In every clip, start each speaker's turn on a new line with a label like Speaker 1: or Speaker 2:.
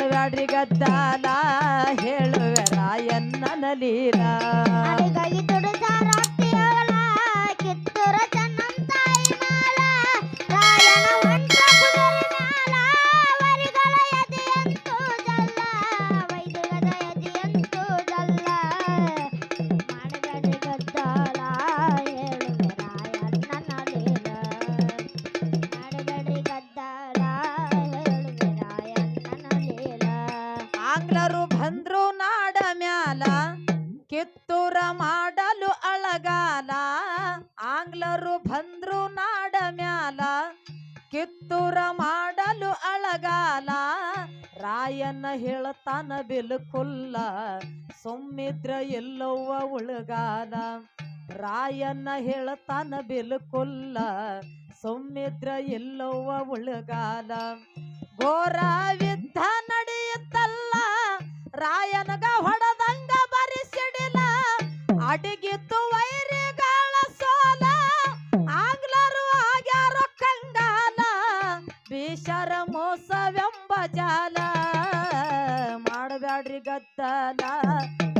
Speaker 1: ಮಾಡಬ್ಯಾಡ್ರಿ ಗದ್ದಾಲ ಹೇಳುವೆ ರಾಯಣ್ಣನ ಲೀಲ. ಆಂಗ್ಲರು ಬಂದ್ರು ನಾಡ ಮ್ಯಾಲ, ಕಿತ್ತೂರ ಮಾಡಲು ಅಳಗಾಲ. ಆಂಗ್ಲರು ಬಂದ್ರು ನಾಡ ಮ್ಯಾಲ, ಕಿತ್ತೂರ ಮಾಡಲು ಅಳಗಾಲ. ರಾಯಣ್ಣ ಹೇಳ್ತಾನ ಬಿಲ್ಕುಲ್ಲ, ಸುಮ್ಮಿದ್ರ ಎಲ್ಲವ್ವ ಉಳಗಾಲ. ರಾಯನ್ನ ಹೇಳ್ತಾನ ಬಿಲ್ಕುಲ್ಲ, ಸುಮ್ಮಿದ್ರ ಎಲ್ಲವ್ವ ಉಳಗಾಲ. ನಡೆಯುತ್ತಲ್ಲ ರಾಯನಗ ಹೊಡೆದಂಗ ಬರಿಸಿಡಿಲ. ಅಡಿಗಿತ್ತು ವೈರಿಗಳ ಸೋಲ. ಆಂಗ್ಲರು ಆಗ್ಯಾರ ಕಂಗಾಲ. ಬೀಷರ ಮೋಸವೆಂಬ ಜಾಲ. ಮಾಡಬ್ಯಾಡ್ರಿ ಗದ್ದಲ.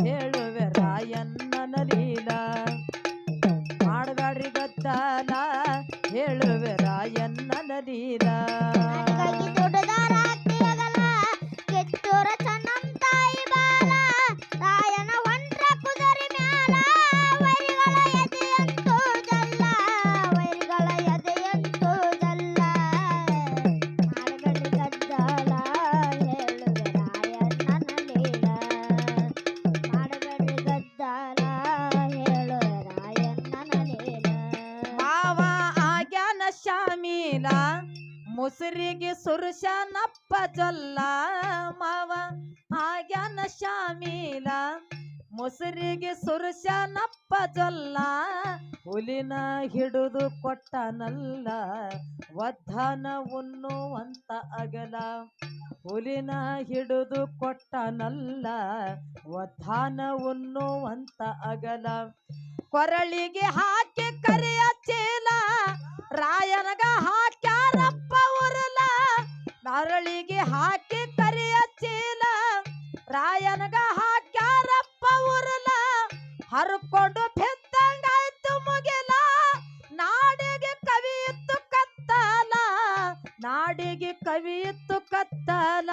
Speaker 1: ಹೇಳುವೆ ರಾಯಣ್ಣನ ಲೀಲ. ಮಾಡಬ್ಯಾಡ್ರಿ ಗದ್ದಲ. ಹೇಳುವೆ ರಾಯಣ್ಣನ ಲೀಲ. ಶಾಮೀಲ ಮುಸುರಿಗೆ ಸುರುಶನಪ್ಪ ಜೊಲ್ಲ ಮಾವ. ಆಗ್ಯಾನ ಶಾಮೀಲ ಮುಸುರಿಗೆ ಸುರುಶನಪ್ಪ ಜೊಲ್ಲ. ಹುಲಿನ ಹಿಡಿದು ಕೊಟ್ಟನಲ್ಲ ವಧನ ಉಣ್ಣುವಂತ ಅಗಲ. ಹುಲಿನ ಹಿಡಿದು ಕೊಟ್ಟನಲ್ಲ ವಧನ ಉಣ್ಣುವಂತ ಅಗಲ. ಕೊರಳಿಗೆ ಹಾಕಿ ಕರೆಯ ಚೀಲ ರಾಯನಗ ನರಳಿಗೆ ಹಾಕಿ ಕರಿಯ ಚೀಲ. ರಾಯನಗ ಹಾಕ್ಯಾರಪ್ಪ ಉರುಲ ಹರ್ಕೊಂಡು ಬೆತ್ತಂಗಾಯ್ತು ಮುಗಿಲ. ನಾಡಿಗೆ ಕವಿಯಿತ್ತು ಕತ್ತಲ. ನಾಡಿಗೆ ಕವಿಯಿತ್ತು ಕತ್ತಲ.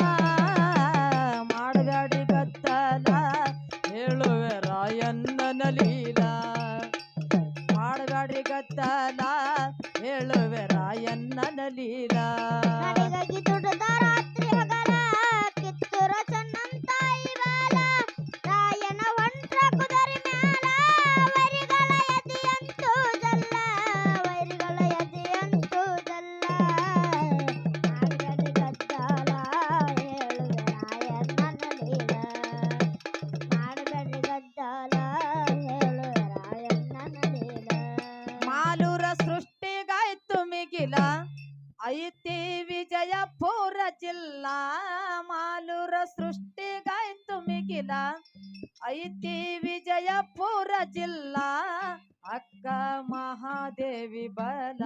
Speaker 1: ಮಾಡಗಾಡಿ ಕತ್ತಲ. ಹೇಳುವೆ ರಾಯಣ್ಣನ ಲೀಲಾ.
Speaker 2: ಮಾಡಬೇಡಿ ಕತ್ತಲ. ಹೇಳುವೆ ರಾಯಣ್ಣನ ಲೀಲ.
Speaker 1: ಐತಿ ವಿಜಯಪುರ ಜಿಲ್ಲಾ ಮಾಲೂರ ಸೃಷ್ಟಿಗಾಯ್ತು ಮಿಗಿಲ ಐತಿ ವಿಜಯಪುರ ಜಿಲ್ಲಾ ಅಕ್ಕ ಮಹಾದೇವಿ ಬಲ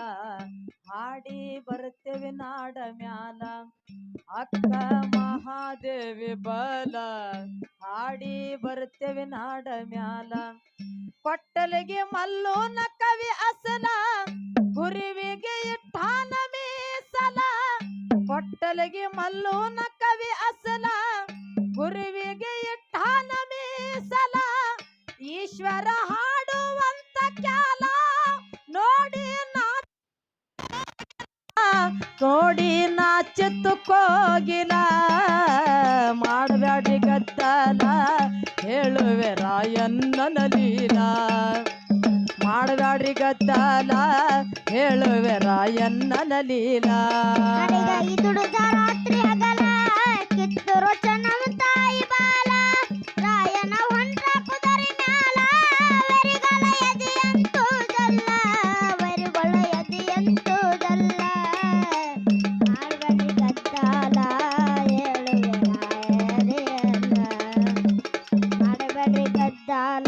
Speaker 1: ಹಾಡಿ ಬರ್ತೇವೆ ನಾಡ ಮ್ಯಾಲ ಅಕ್ಕ ಮಹಾದೇವಿ ಬಲ ಹಾಡಿ ಬರ್ತೇವೆ ನಾಡ ಮ್ಯಾಲ ಕೊಟ್ಟಲಿಗೆ ಮಲ್ಲೋನ ಕವಿ ಅಸಲ ಗುರುವಿಗೆ ಇಟ್ಟಾನ ಮೀಸಲ ಕೊಟ್ಟಲಿಗೆ ಮಲ್ಲೋನ ಕವಿ ಅಸಲ, ಗುರುವಿಗೆ ಇಟ್ಟಾನ ಮೀಸಲ. ಈಶ್ವರ ಹಾಡುವಂತ ಕ್ಯಾಲ ನೋಡಿ ನೋಡಿ ನಾಚಿತ್ತು ಕೋಗಿಲ ಮಾಡಬೇಡಿ ಗದ್ದಲ, ಹೇಳುವೆ ರಾಯಣ್ಣನ ಲೀಲ. ಮಾಡಬ್ಯಾಡ್ರಿ ಗದ್ದಲ ಹೇಳುವೆ ರಾಯಣ್ಣನ ಲೀಲ.
Speaker 2: ನನಗಾಗಿ ದುಡಿದ ರಾತ್ರಿ ಹಗಲ, ಕಿತ್ತೂರು ಚೆನ್ನಂತಾಯಿ ಬಾಲ. ರಾಯನ ಹೊಂಟ್ರ ಕುದುರೆ ಮ್ಯಾಲ, ವರಿಗಳ ಎದೆಯಂತೂ ಜಲ್ಲ ವರಿಗಳ ಎದೆಯಂತೂ ಜಲ್ಲ ಮಾಡಬೇಡಿ ಗದ್ದಾಲ ಹೇಳುವೆ ರಾಯರಿಯಲ್ಲ ಮಾಡಬೇಡಿ
Speaker 1: ಗದ್ದಾಲ